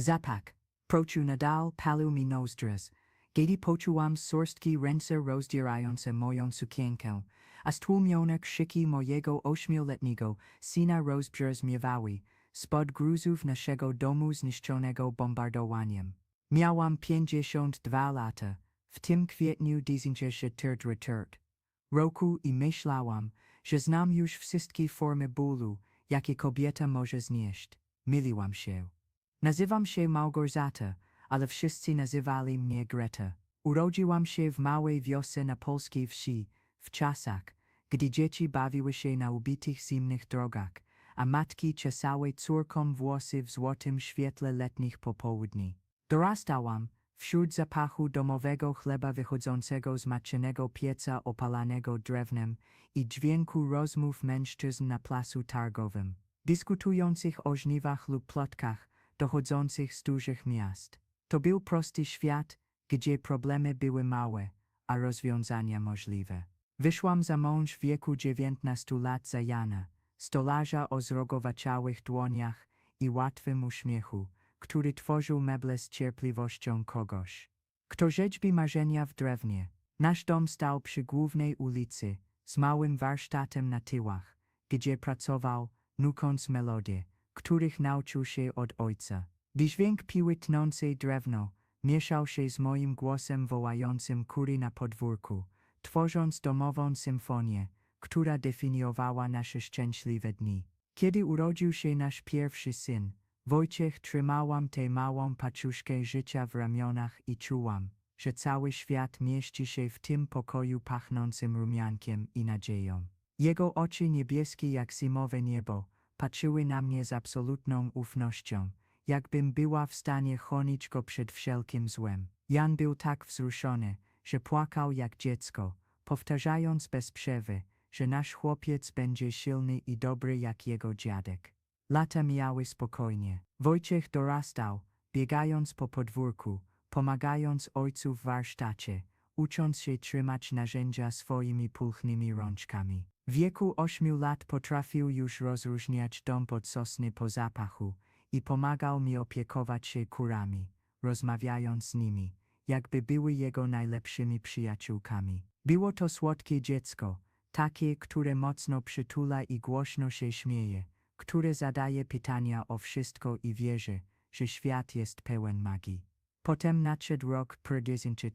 Zapak, prochu nadal palu mi nozdras, gedi poczułam sorstki ręce rozdzierające moją sukienkę, a stłumionek szyki mojego ośmioletniego syna rozbrzmiewały spod gruzów naszego domu zniszczonego bombardowaniem. Miałam pięćdziesiąt dwa lata, w tym kwietniu 1944 roku i myślałam, że znam już wszystkie formy bólu, jakie kobieta może znieść. Myliłam się. Nazywam się Małgorzata, ale wszyscy nazywali mnie Greta. Urodziłam się w małej wiosce na polskiej wsi, w czasach, gdy dzieci bawiły się na ubitych zimnych drogach, a matki czesały córkom włosy w złotym świetle letnich popołudni. Dorastałam wśród zapachu domowego chleba wychodzącego z macienego pieca opalanego drewnem i dźwięku rozmów mężczyzn na placu targowym, dyskutujących o żniwach lub plotkach dochodzących z dużych miast. To był prosty świat, gdzie problemy były małe, a rozwiązania możliwe. Wyszłam za mąż w wieku 19 lat za Jana, stolarza o zrogowaczałych dłoniach i łatwym uśmiechu, który tworzył meble z cierpliwością kogoś. Kto rzeźbi marzenia w drewnie. Nasz dom stał przy głównej ulicy, z małym warsztatem na tyłach, gdzie pracował, nukąc melodie, których nauczył się od ojca. Dźwięk piły tnącej drewno mieszał się z moim głosem wołającym kury na podwórku, tworząc domową symfonię, która definiowała nasze szczęśliwe dni. Kiedy urodził się nasz pierwszy syn, Wojciech trzymałam tę małą paczuszkę życia w ramionach i czułam, że cały świat mieści się w tym pokoju pachnącym rumiankiem i nadzieją. Jego oczy niebieskie jak zimowe niebo patrzyły na mnie z absolutną ufnością, jakbym była w stanie chronić go przed wszelkim złem. Jan był tak wzruszony, że płakał jak dziecko, powtarzając bez przerwy, że nasz chłopiec będzie silny i dobry jak jego dziadek. Lata mijały spokojnie. Wojciech dorastał, biegając po podwórku, pomagając ojcu w warsztacie, ucząc się trzymać narzędzia swoimi pulchnymi rączkami. Wieku ośmiu lat potrafił już rozróżniać dom pod sosny po zapachu i pomagał mi opiekować się kurami, rozmawiając z nimi, jakby były jego najlepszymi przyjaciółkami. Było to słodkie dziecko, takie, które mocno przytula i głośno się śmieje, które zadaje pytania o wszystko i wierzy, że świat jest pełen magii. Potem nadszedł rok Perdizynczy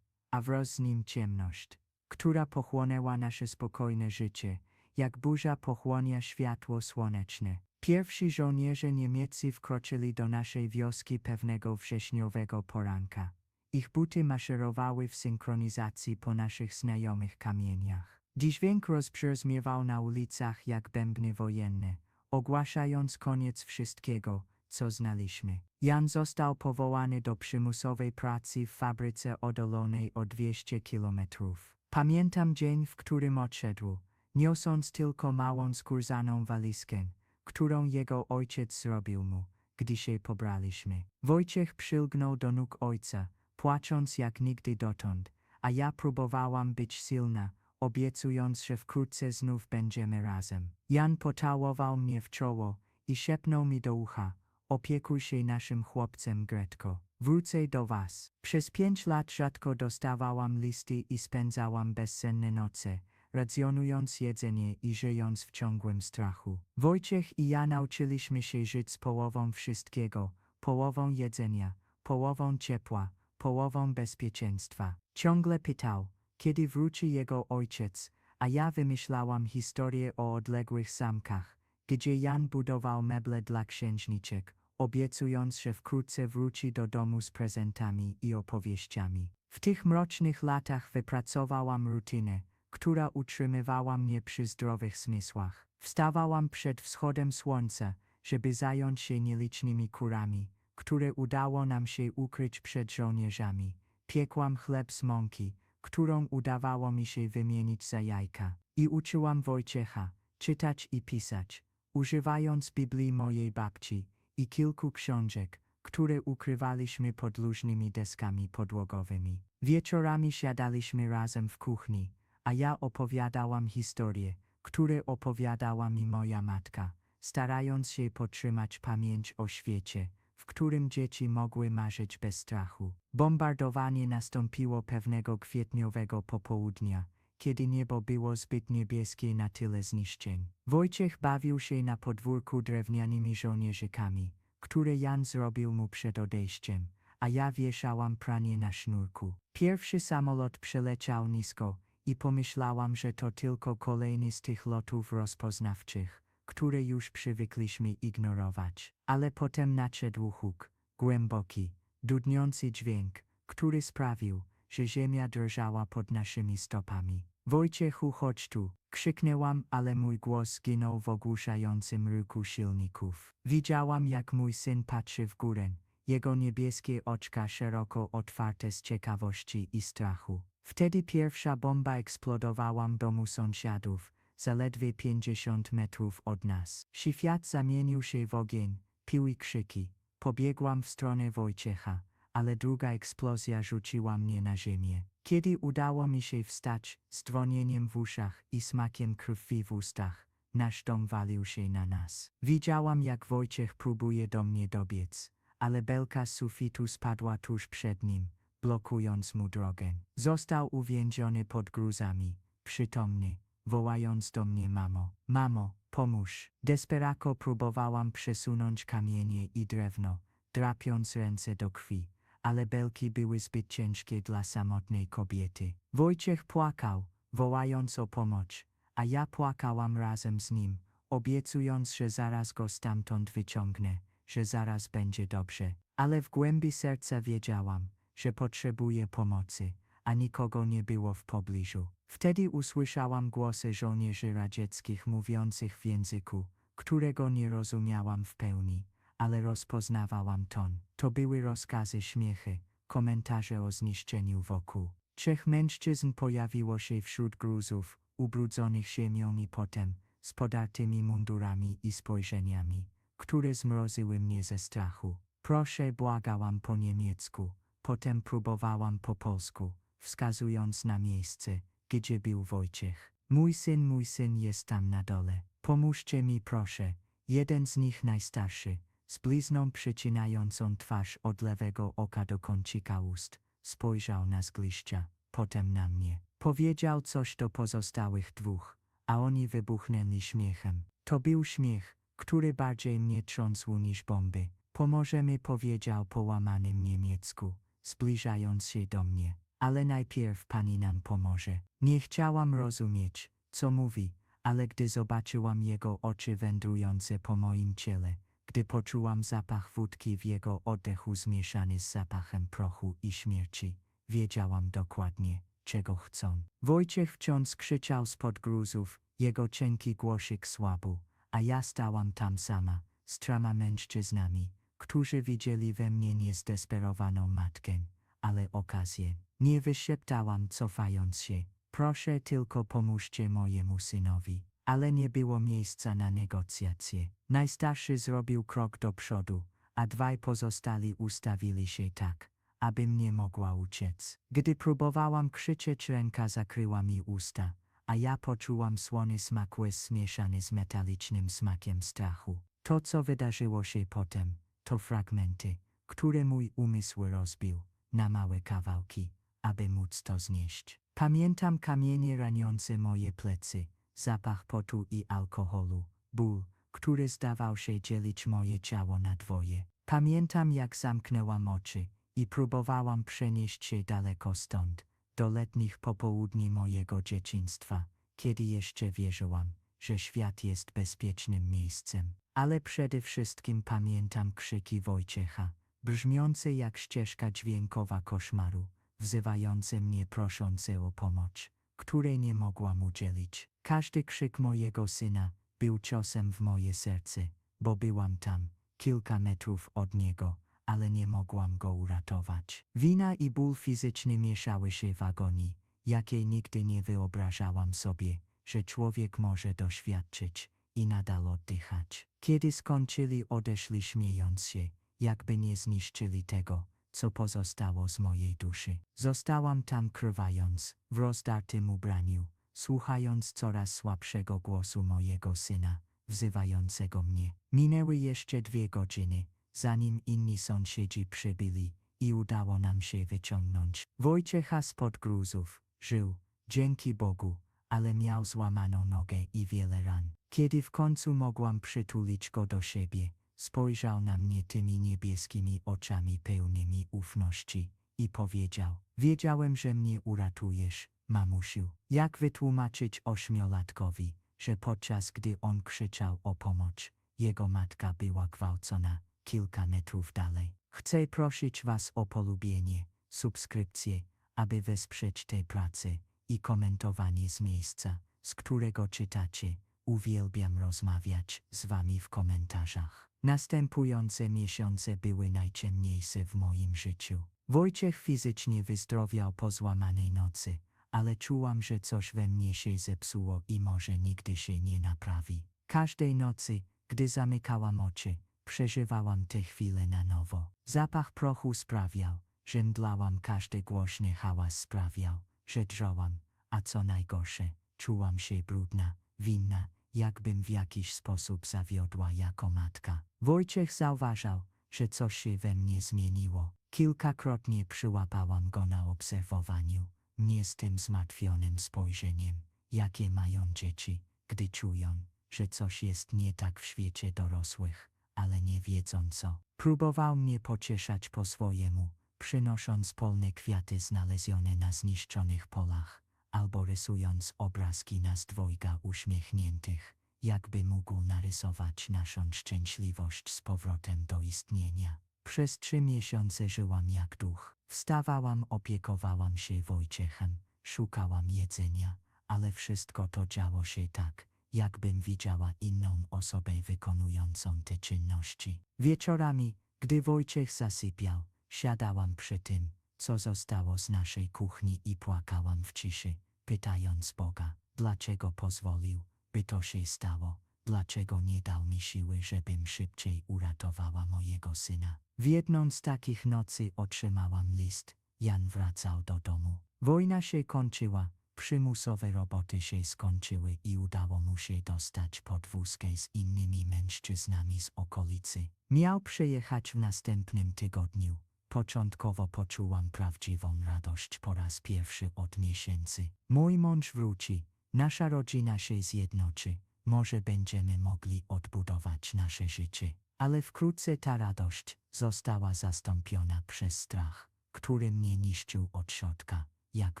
a wraz z nim ciemność, która pochłonęła nasze spokojne życie, jak burza pochłania światło słoneczne. Pierwsi żołnierze niemieccy wkroczyli do naszej wioski pewnego wrześniowego poranka. Ich buty maszerowały w synchronizacji po naszych znajomych kamieniach. Dźwięk rozbrzmiewał na ulicach jak bębny wojenne, ogłaszając koniec wszystkiego, co znaliśmy. Jan został powołany do przymusowej pracy w fabryce oddalonej o 200 kilometrów. Pamiętam dzień, w którym odszedł, niosąc tylko małą skórzaną walizkę, którą jego ojciec zrobił mu, gdy się pobraliśmy. Wojciech przylgnął do nóg ojca, płacząc jak nigdy dotąd, a ja próbowałam być silna, obiecując, że wkrótce znów będziemy razem. Jan pocałował mnie w czoło i szepnął mi do ucha, opiekuj się naszym chłopcem Gretko. Wrócę do was. Przez pięć lat rzadko dostawałam listy i spędzałam bezsenne noce, racjonując jedzenie i żyjąc w ciągłym strachu. Wojciech i ja nauczyliśmy się żyć z połową wszystkiego, połową jedzenia, połową ciepła, połową bezpieczeństwa. Ciągle pytał, kiedy wróci jego ojciec, a ja wymyślałam historię o odległych zamkach, gdzie Jan budował meble dla księżniczek, obiecując, że wkrótce wróci do domu z prezentami i opowieściami. W tych mrocznych latach wypracowałam rutynę, która utrzymywała mnie przy zdrowych zmysłach. Wstawałam przed wschodem słońca, żeby zająć się nielicznymi kurami, które udało nam się ukryć przed żołnierzami. Piekłam chleb z mąki, którą udawało mi się wymienić za jajka. I uczyłam Wojciecha czytać i pisać, używając Biblii mojej babci i kilku książek, które ukrywaliśmy pod luźnymi deskami podłogowymi. Wieczorami siadaliśmy razem w kuchni, a ja opowiadałam historie, które opowiadała mi moja matka, starając się podtrzymać pamięć o świecie, w którym dzieci mogły marzyć bez strachu. Bombardowanie nastąpiło pewnego kwietniowego popołudnia, kiedy niebo było zbyt niebieskie na tyle zniszczeń. Wojciech bawił się na podwórku drewnianymi żołnierzykami, które Jan zrobił mu przed odejściem, a ja wieszałam pranie na sznurku. Pierwszy samolot przeleciał nisko i pomyślałam, że to tylko kolejny z tych lotów rozpoznawczych, które już przywykliśmy ignorować. Ale potem nadszedł huk, głęboki, dudniący dźwięk, który sprawił, że ziemia drżała pod naszymi stopami. Wojciechu, chodź tu, krzyknęłam, ale mój głos zginął w ogłuszającym ryku silników. Widziałam, jak mój syn patrzy w górę, jego niebieskie oczka szeroko otwarte z ciekawości i strachu. Wtedy pierwsza bomba eksplodowała w domu sąsiadów, zaledwie 50 metrów od nas. Świat zamienił się w ogień, piły krzyki. Pobiegłam w stronę Wojciecha, ale druga eksplozja rzuciła mnie na ziemię. Kiedy udało mi się wstać, z dzwonieniem w uszach i smakiem krwi w ustach, nasz dom walił się na nas. Widziałam, jak Wojciech próbuje do mnie dobiec, ale belka sufitu spadła tuż przed nim, blokując mu drogę. Został uwięziony pod gruzami, przytomny, wołając do mnie mamo, mamo, pomóż. Desperako próbowałam przesunąć kamienie i drewno, drapiąc ręce do krwi, ale belki były zbyt ciężkie dla samotnej kobiety. Wojciech płakał, wołając o pomoc, a ja płakałam razem z nim, obiecując, że zaraz go stamtąd wyciągnę, że zaraz będzie dobrze. Ale w głębi serca wiedziałam, że potrzebuję pomocy, a nikogo nie było w pobliżu. Wtedy usłyszałam głosy żołnierzy radzieckich mówiących w języku, którego nie rozumiałam w pełni, ale rozpoznawałam ton. To były rozkazy śmiechy, komentarze o zniszczeniu wokół. Trzech mężczyzn pojawiło się wśród gruzów, ubrudzonych ziemią i potem, z podartymi mundurami i spojrzeniami, które zmroziły mnie ze strachu. Proszę, błagałam po niemiecku, potem próbowałam po polsku, wskazując na miejsce, gdzie był Wojciech. Mój syn, mój syn jest tam na dole. Pomóżcie mi proszę. Jeden z nich najstarszy, z blizną przycinającą twarz od lewego oka do kącika ust, spojrzał na zgliszcza, potem na mnie. Powiedział coś do pozostałych dwóch, a oni wybuchnęli śmiechem. To był śmiech, który bardziej mnie trząsł niż bomby. Pomożemy, powiedział po łamanym niemiecku, zbliżając się do mnie. Ale najpierw pani nam pomoże. Nie chciałam rozumieć, co mówi, ale gdy zobaczyłam jego oczy wędrujące po moim ciele, gdy poczułam zapach wódki w jego oddechu zmieszany z zapachem prochu i śmierci, wiedziałam dokładnie, czego chcą. Wojciech wciąż krzyczał spod gruzów, jego cienki głosik słabł, a ja stałam tam sama, z trama mężczyznami, którzy widzieli we mnie niezdesperowaną matkę, ale okazję. Nie wyszeptałam, cofając się. Proszę tylko pomóżcie mojemu synowi. Ale nie było miejsca na negocjacje. Najstarszy zrobił krok do przodu, a dwaj pozostali ustawili się tak, abym nie mogła uciec. Gdy próbowałam krzyczeć, ręka zakryła mi usta, a ja poczułam słony smak łez zmieszany z metalicznym smakiem strachu. To, co wydarzyło się potem, to fragmenty, które mój umysł rozbił na małe kawałki, aby móc to znieść. Pamiętam kamienie raniące moje plecy, zapach potu i alkoholu, ból, który zdawał się dzielić moje ciało na dwoje. Pamiętam, jak zamknęłam oczy i próbowałam przenieść się daleko stąd, do letnich popołudni mojego dzieciństwa, kiedy jeszcze wierzyłam, że świat jest bezpiecznym miejscem. Ale przede wszystkim pamiętam krzyki Wojciecha, brzmiące jak ścieżka dźwiękowa koszmaru, wzywające mnie proszące o pomoc, której nie mogłam udzielić. Każdy krzyk mojego syna był ciosem w moje serce, bo byłam tam, kilka metrów od niego, ale nie mogłam go uratować. Wina i ból fizyczny mieszały się w agonii, jakiej nigdy nie wyobrażałam sobie, że człowiek może doświadczyć i nadal oddychać. Kiedy skończyli, odeszli śmiejąc się, jakby nie zniszczyli tego, co pozostało z mojej duszy. Zostałam tam krwając, w rozdartym ubraniu, słuchając coraz słabszego głosu mojego syna, wzywającego mnie. Minęły jeszcze dwie godziny, zanim inni sąsiedzi przybyli i udało nam się wyciągnąć. Wojciecha spod gruzów żył, dzięki Bogu, ale miał złamaną nogę i wiele ran. Kiedy w końcu mogłam przytulić go do siebie, spojrzał na mnie tymi niebieskimi oczami pełnymi ufności i powiedział: Wiedziałem, że mnie uratujesz, mamusiu. Jak wytłumaczyć ośmiolatkowi, że podczas gdy on krzyczał o pomoc, jego matka była gwałcona kilka metrów dalej? Chcę prosić Was o polubienie, subskrypcję, aby wesprzeć tę pracę i komentowanie z miejsca, z którego czytacie. Uwielbiam rozmawiać z Wami w komentarzach. Następujące miesiące były najciemniejsze w moim życiu. Wojciech fizycznie wyzdrowiał po złamanej nocy, ale czułam, że coś we mnie się zepsuło i może nigdy się nie naprawi. Każdej nocy, gdy zamykałam oczy, przeżywałam te chwile na nowo. Zapach prochu sprawiał, że mdlałam, każdy głośny hałas sprawiał, że drżałam, a co najgorsze, czułam się brudna, winna, jakbym w jakiś sposób zawiodła jako matka. Wojciech zauważał, że coś się we mnie zmieniło. Kilkakrotnie przyłapałam go na obserwowaniu, mnie z tym zmartwionym spojrzeniem, jakie mają dzieci, gdy czują, że coś jest nie tak w świecie dorosłych, ale nie wiedzą co. Próbował mnie pocieszać po swojemu, przynosząc polne kwiaty znalezione na zniszczonych polach, albo rysując obrazki nas dwojga uśmiechniętych, jakby mógł narysować naszą szczęśliwość z powrotem do istnienia. Przez trzy miesiące żyłam jak duch. Wstawałam, opiekowałam się Wojciechem, szukałam jedzenia, ale wszystko to działo się tak, jakbym widziała inną osobę wykonującą te czynności. Wieczorami, gdy Wojciech zasypiał, siadałam przy tym, co zostało z naszej kuchni i płakałam w ciszy, pytając Boga, dlaczego pozwolił, by to się stało, dlaczego nie dał mi siły, żebym szybciej uratowała mojego syna. W jedną z takich nocy otrzymałam list. Jan wracał do domu. Wojna się kończyła, przymusowe roboty się skończyły i udało mu się dostać pod wózkę z innymi mężczyznami z okolicy. Miał przyjechać w następnym tygodniu. Początkowo poczułam prawdziwą radość po raz pierwszy od miesięcy. Mój mąż wróci, nasza rodzina się zjednoczy, może będziemy mogli odbudować nasze życie. Ale wkrótce ta radość została zastąpiona przez strach, który mnie niszczył od środka, jak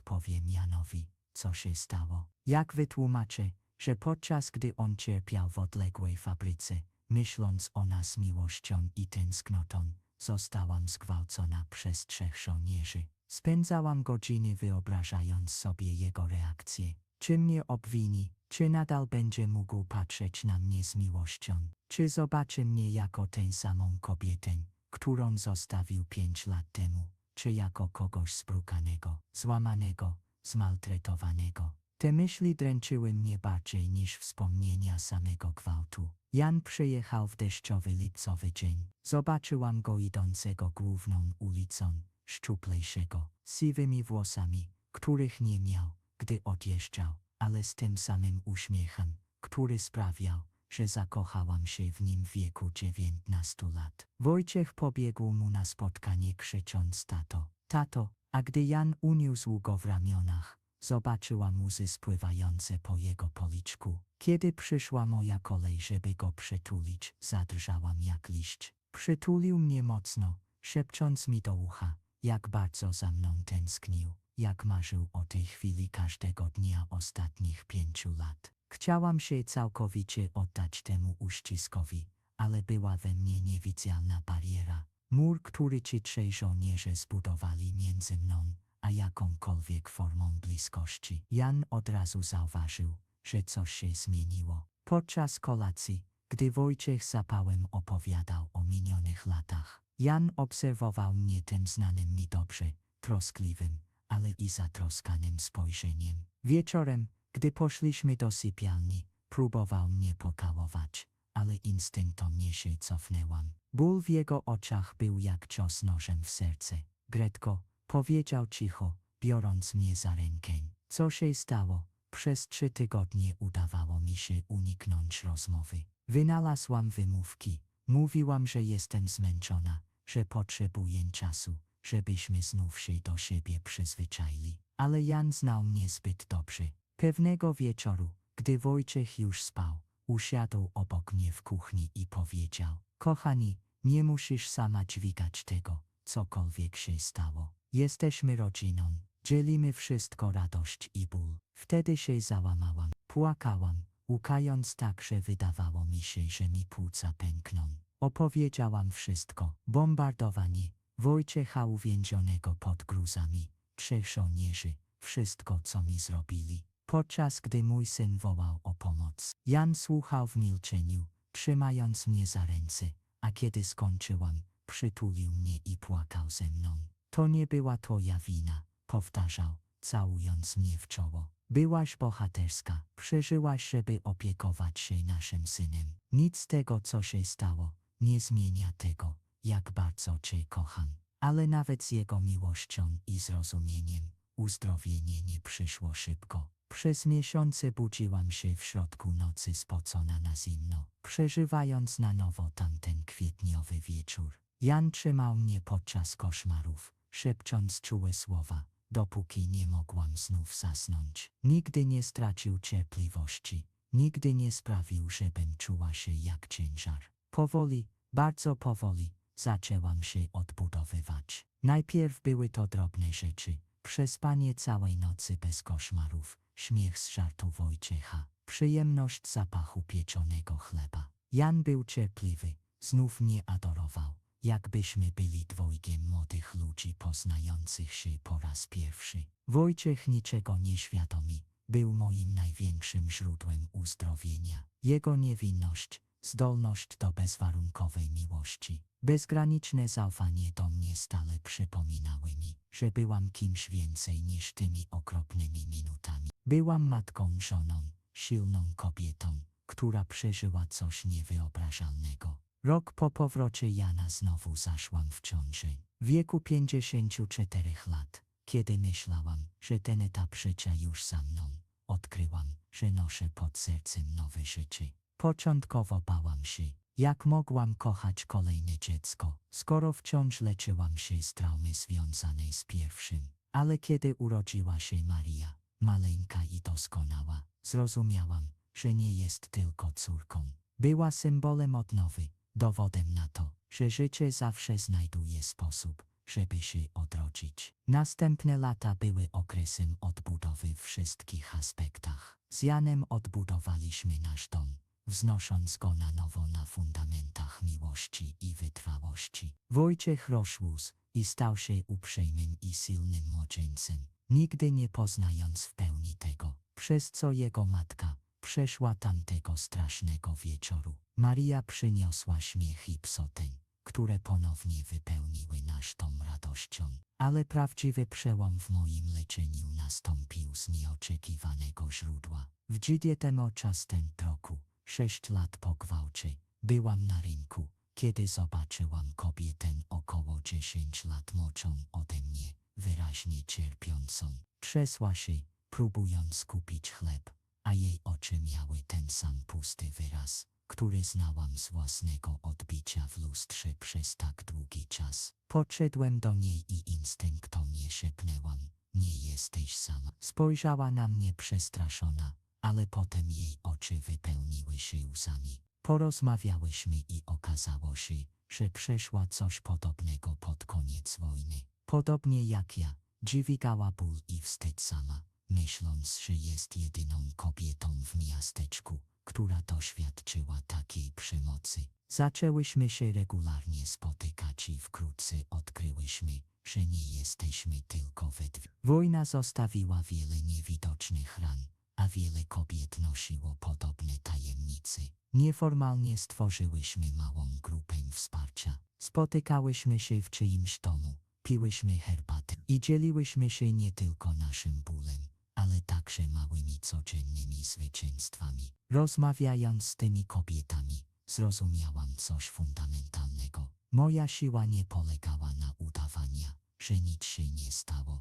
powiem Janowi, co się stało. Jak wytłumaczę, że podczas gdy on cierpiał w odległej fabryce, myśląc o nas miłością i tęsknotą, zostałam zgwałcona przez trzech żołnierzy. Spędzałam godziny wyobrażając sobie jego reakcję. Czy mnie obwini, czy nadal będzie mógł patrzeć na mnie z miłością? Czy zobaczy mnie jako tę samą kobietę, którą zostawił pięć lat temu? Czy jako kogoś zbrukanego, złamanego, zmaltretowanego? Te myśli dręczyły mnie bardziej niż wspomnienia samego gwałtu. Jan przyjechał w deszczowy lipcowy dzień. Zobaczyłam go idącego główną ulicą, szczuplejszego, siwymi włosami, których nie miał, gdy odjeżdżał ale z tym samym uśmiechem, który sprawiał, że zakochałam się w nim w wieku dziewiętnastu lat. Wojciech pobiegł mu na spotkanie krzycząc tato, tato, a gdy Jan uniósł go w ramionach, zobaczyłam łzy spływające po jego policzku. Kiedy przyszła moja kolej, żeby go przytulić, zadrżałam jak liść. Przytulił mnie mocno, szepcząc mi do ucha, jak bardzo za mną tęsknił jak marzył o tej chwili każdego dnia ostatnich pięciu lat. Chciałam się całkowicie oddać temu uściskowi, ale była we mnie niewidzialna bariera. Mur, który ci trzej żołnierze zbudowali między mną, a jakąkolwiek formą bliskości. Jan od razu zauważył, że coś się zmieniło. Podczas kolacji, gdy Wojciech zapałem opowiadał o minionych latach, Jan obserwował mnie tym znanym mi dobrze, troskliwym, ale i zatroskanym spojrzeniem. Wieczorem, gdy poszliśmy do sypialni, próbował mnie pokałować, ale instynktownie się cofnęłam. Ból w jego oczach był jak cios nożem w serce. Gretko, powiedział cicho, biorąc mnie za rękę. Co się stało? Przez trzy tygodnie udawało mi się uniknąć rozmowy. Wynalazłam wymówki, Mówiłam, że jestem zmęczona, że potrzebuję czasu, żebyśmy znów się do siebie przyzwyczaili. Ale Jan znał mnie zbyt dobrze. Pewnego wieczoru, gdy Wojciech już spał, usiadł obok mnie w kuchni i powiedział: Kochani, nie musisz sama dźwigać tego, cokolwiek się stało. Jesteśmy rodziną, dzielimy wszystko radość i ból. Wtedy się załamałam, płakałam, łukając tak, że wydawało mi się, że mi płuca pękną. Opowiedziałam wszystko. Bombardowanie, Wojciecha uwięzionego pod gruzami, trzech żołnierzy, wszystko co mi zrobili. Podczas gdy mój syn wołał o pomoc, Jan słuchał w milczeniu, trzymając mnie za ręce, a kiedy skończyłam, przytulił mnie i płakał ze mną. To nie była twoja wina, powtarzał, całując mnie w czoło. Byłaś bohaterska, przeżyłaś, żeby opiekować się naszym synem. Nic z tego, co się stało, nie zmienia tego, jak bardzo cię kocham. Ale nawet z jego miłością i zrozumieniem, uzdrowienie nie przyszło szybko. Przez miesiące budziłam się w środku nocy spocona na zimno, przeżywając na nowo tamten kwietniowy wieczór. Jan trzymał mnie podczas koszmarów, szepcząc czułe słowa, dopóki nie mogłam znów zasnąć. Nigdy nie stracił cierpliwości, nigdy nie sprawił, żebym czuła się jak ciężar. Powoli, bardzo powoli, zaczęłam się odbudowywać. Najpierw były to drobne rzeczy, przespanie całej nocy bez koszmarów, śmiech z żartu Wojciecha, przyjemność zapachu pieczonego chleba. Jan był cierpliwy, znów mnie adorował, jakbyśmy byli dwojgiem młodych ludzi poznających się po raz pierwszy. Wojciech niczego nieświadomi, był moim największym źródłem uzdrowienia. Jego niewinność, zdolność do bezwarunkowej miłości, bezgraniczne zaufanie do mnie stale przypominały mi, że byłam kimś więcej niż tymi okropnymi minutami. Byłam matką, żoną, silną kobietą, która przeżyła coś niewyobrażalnego. Rok po powrocie Jana znowu zaszłam w ciąży. W wieku 54 lat, kiedy myślałam, że ten etap życia już za mną, odkryłam, że noszę pod sercem nowe życie. Początkowo bałam się, jak mogłam kochać kolejne dziecko, skoro wciąż leczyłam się z traumy związanej z pierwszym. Ale kiedy urodziła się Maria, maleńka i doskonała, zrozumiałam, że nie jest tylko córką. Była symbolem odnowy, dowodem na to, że życie zawsze znajduje sposób, żeby się odrodzić. Następne lata były okresem odbudowy w wszystkich aspektach. Z Janem odbudowaliśmy nasz dom, wznosząc go na nowo na fundamentach miłości i wytrwałości. Wojciech rozrósł i stał się uprzejmym i silnym młodzieńcem, nigdy nie poznając w pełni tego, przez co jego matka przeszła tamtego strasznego wieczoru. Maria przyniosła śmiech i psoteń, które ponownie wypełniły nasz dom radością. Ale prawdziwy przełom w moim leczeniu nastąpił z nieoczekiwanego źródła. W dziewiętnaastym roku, sześć lat po gwałcie, byłam na rynku, kiedy zobaczyłam kobietę około 10 lat młodszą ode mnie, wyraźnie cierpiącą. Trzesła się, próbując kupić chleb, a jej oczy miały ten sam pusty wyraz, który znałam z własnego odbicia w lustrze przez tak długi czas. Podszedłem do niej i instynktownie szepnęłam, nie jesteś sama. Spojrzała na mnie przestraszona, ale potem jej oczy wypełniły się łzami. Porozmawiałyśmy i okazało się, że przeszła coś podobnego pod koniec wojny. Podobnie jak ja, dźwigała ból i wstyd sama, myśląc, że jest jedyną kobietą w miasteczku, która doświadczyła takiej przemocy. Zaczęłyśmy się regularnie spotykać i wkrótce odkryłyśmy, że nie jesteśmy tylko we dwie. Wojna zostawiła wiele niewidocznych ran, wiele kobiet nosiło podobne tajemnice. Nieformalnie stworzyłyśmy małą grupę wsparcia. Spotykałyśmy się w czyimś domu, piłyśmy herbatę i dzieliłyśmy się nie tylko naszym bólem, ale także małymi codziennymi zwycięstwami. Rozmawiając z tymi kobietami, zrozumiałam coś fundamentalnego. Moja siła nie polegała na udawaniu, że nic się nie stało,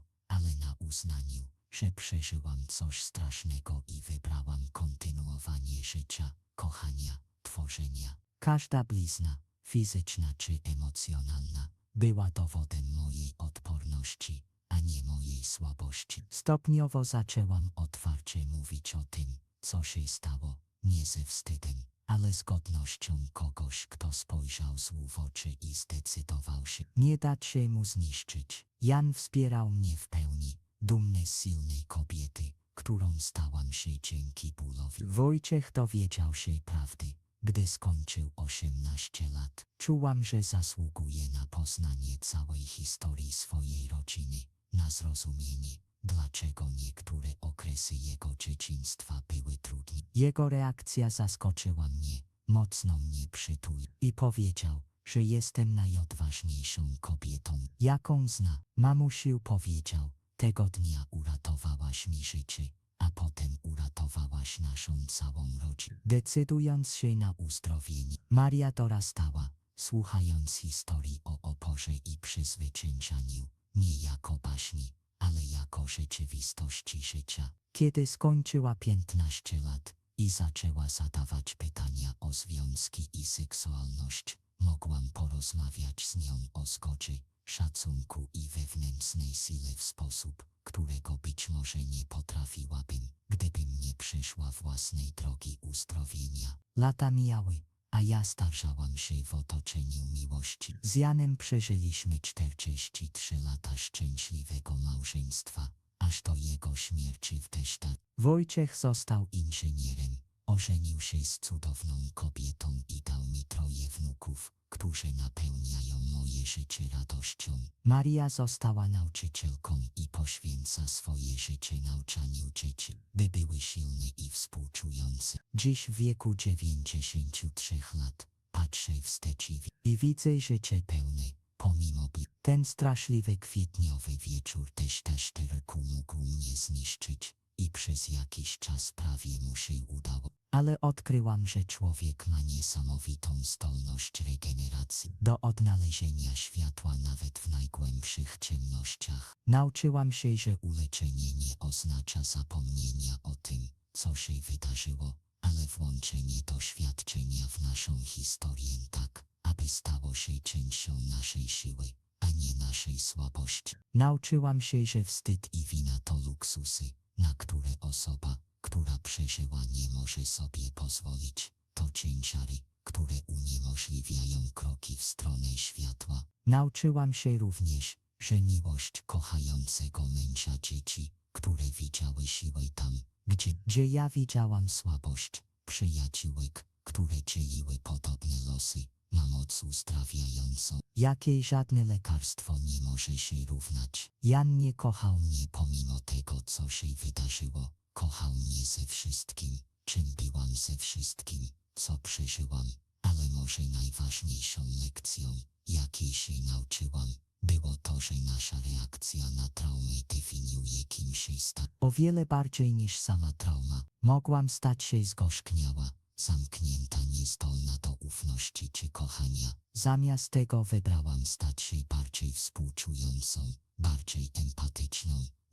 że przeżyłam coś strasznego i wybrałam kontynuowanie życia, kochania, tworzenia. Każda blizna, fizyczna czy emocjonalna, była dowodem mojej odporności, a nie mojej słabości. Stopniowo zaczęłam otwarcie mówić o tym, co się stało, nie ze wstydem, ale z godnością kogoś, kto spojrzał złu w oczy i zdecydował się nie dać się mu zniszczyć. Jan wspierał mnie w pełni, dumny z silnej kobiety, którą stałam się dzięki bólowi. Wojciech dowiedział się prawdy, gdy skończył 18 lat. Czułam, że zasługuje na poznanie całej historii swojej rodziny, na zrozumienie, dlaczego niektóre okresy jego dzieciństwa były trudne. Jego reakcja zaskoczyła mnie, mocno mnie przytulił i powiedział, że jestem najodważniejszą kobietą, jaką zna. Mamusiu powiedział, tego dnia uratowałaś mi życie, a potem uratowałaś naszą całą rodzinę. Decydując się na uzdrowienie, Maria dorastała, słuchając historii o oporze i przezwyciężaniu, nie jako baśni, ale jako rzeczywistości życia. Kiedy skończyła 15 lat i zaczęła zadawać pytania o związki i seksualność, mogłam porozmawiać z nią o zgodzie, szacunku i wewnętrznej sile w sposób, którego być może nie potrafiłabym, gdybym nie przeszła własnej drogi uzdrowienia. Lata mijały, a ja starzałam się w otoczeniu miłości. Z Janem przeżyliśmy 43 lata szczęśliwego małżeństwa, aż do jego śmierci w deszczach. Wojciech został inżynierem, ożenił się z cudowną kobietą i dał mi troje wnuków, którzy napełniają moje życie radością. Maria została nauczycielką i poświęca swoje życie nauczaniu dzieci, by były silne i współczujące. Dziś w wieku 93 lat patrzę wstecz i wi- i widzę życie pełne, pomimo by ten straszliwy kwietniowy wieczór też też mógł mnie zniszczyć i przez jakiś czas prawie mu się udało. Ale odkryłam, że człowiek ma niesamowitą zdolność regeneracji do odnalezienia światła nawet w najgłębszych ciemnościach. Nauczyłam się, że uleczenie nie oznacza zapomnienia o tym, co się wydarzyło, ale włączenie doświadczenia w naszą historię tak, aby stało się częścią naszej siły, a nie naszej słabości. Nauczyłam się, że wstyd i wina to luksusy, na które osoba, która przeżyła nie może sobie pozwolić. To cięciary, które uniemożliwiają kroki w stronę światła. Nauczyłam się również, że miłość kochającego męża dzieci, które widziały siłę tam, gdzie, gdzie ja widziałam słabość, przyjaciółek, które dzieliły podobne losy, ma moc uzdrawiającą, jakiej żadne lekarstwo nie może się równać. Jan nie kochał mnie pomimo tego, co się wydarzyło. Kochał mnie ze wszystkim, czym byłam ze wszystkim, co przeżyłam, ale może najważniejszą lekcją, jakiej się nauczyłam, było to, że nasza reakcja na traumę definiuje kim się sta. O wiele bardziej niż sama trauma. Mogłam stać się zgorzkniała, zamknięta, niezdolna do ufności czy kochania. Zamiast tego wybrałam stać się bardziej współczującą, bardziej empatyczną,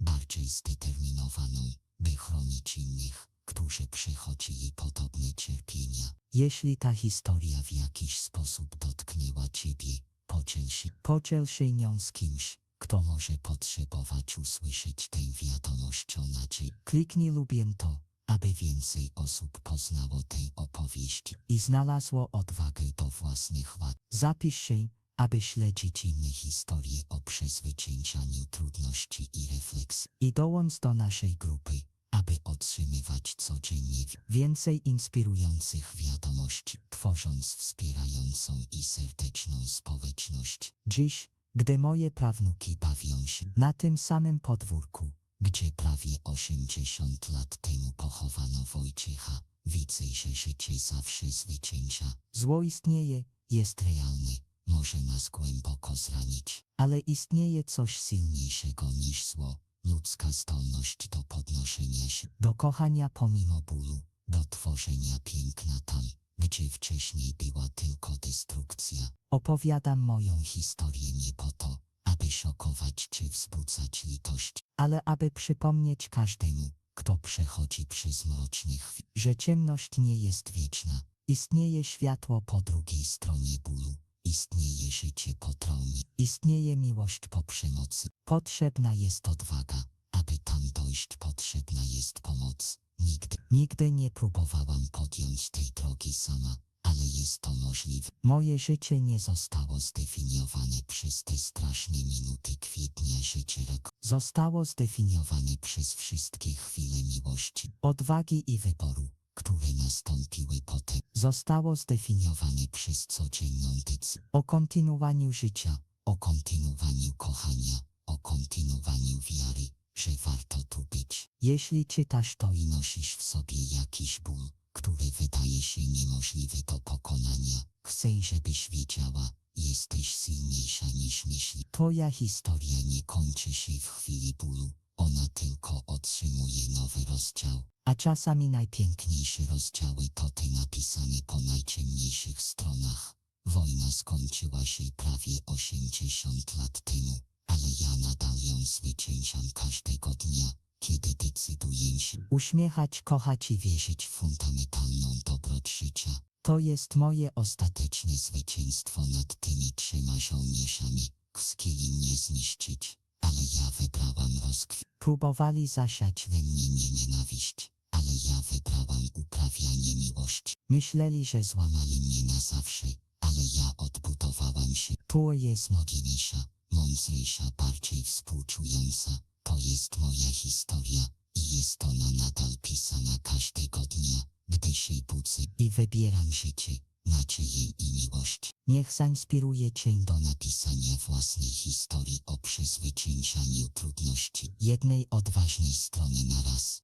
bardziej zdeterminowaną, by chronić innych, którzy przechodzili podobne cierpienia. Jeśli ta historia w jakiś sposób dotknęła ciebie, podziel się, podziel się nią z kimś, kto może potrzebować usłyszeć tę wiadomość o nadziei. Kliknij lubię to, aby więcej osób poznało tę opowieść i znalazło odwagę do własnych wad. Zapisz się, aby śledzić inne historie o przezwyciężaniu trudności i refleksji. I dołącz do naszej grupy, aby otrzymywać codziennie więcej inspirujących wiadomości, tworząc wspierającą i serdeczną społeczność. Dziś, gdy moje prawnuki bawią się na tym samym podwórku, gdzie prawie 80 lat temu pochowano Wojciecha, widzę, że życie zawsze zwycięża. Zło istnieje, jest realne, może nas głęboko zranić, ale istnieje coś silniejszego niż zło, ludzka zdolność do podnoszenia się, do kochania pomimo bólu, do tworzenia piękna tam, gdzie wcześniej była tylko destrukcja. Opowiadam moją historię nie po to, aby szokować czy wzbudzać litość, ale aby przypomnieć każdemu, kto przechodzi przez mroczny chwil, że ciemność nie jest wieczna, Istnieje światło po drugiej stronie bólu. Istnieje życie po traumie. Istnieje miłość po przemocy. Potrzebna jest odwaga. Aby tam dojść, potrzebna jest pomoc. Nigdy, nigdy nie próbowałam podjąć tej drogi sama, ale jest to możliwe. Moje życie nie zostało zdefiniowane przez te straszne minuty kwietnia życiorek. Zostało zdefiniowane przez wszystkie chwile miłości, odwagi i wyboru, które nastąpiły potem. Zostało zdefiniowane przez codzienną decyzję o kontynuowaniu życia, o kontynuowaniu kochania, o kontynuowaniu wiary, że warto tu być. Jeśli czytasz to i nosisz w sobie jakiś ból, który wydaje się niemożliwy do pokonania, chcę, żebyś wiedziała, jesteś silniejsza niż myśli. Twoja historia nie kończy się w chwili bólu, ona tylko otrzymuje nowy rozdział. A czasami najpiękniejsze rozdziały to te napisane po najciemniejszych stronach. Wojna skończyła się prawie 80 lat temu, ale ja nadal ją zwyciężam każdego dnia, kiedy decyduję się uśmiechać, kochać i wierzyć w fundamentalną dobroć życia. To jest moje ostateczne zwycięstwo nad tymi trzema żołnierzami, chcieli mnie zniszczyć, ale ja wybrałam rozkwit. Próbowali zasiać we mnie nie nienawiść, ale ja wybrałam uprawianie miłości. Myśleli, że złamali mnie na zawsze, ale ja odbudowałam się. Tu jest mogilniejsza, mądrzejsza, bardziej współczująca. To jest moja historia i jest ona nadal pisana każdego dnia, gdy się budzę i wybieram życie, nadzieję i miłość. Niech zainspiruje Cię do napisania własnej historii o przezwyciężaniu trudności. Jednej odważnej strony na raz.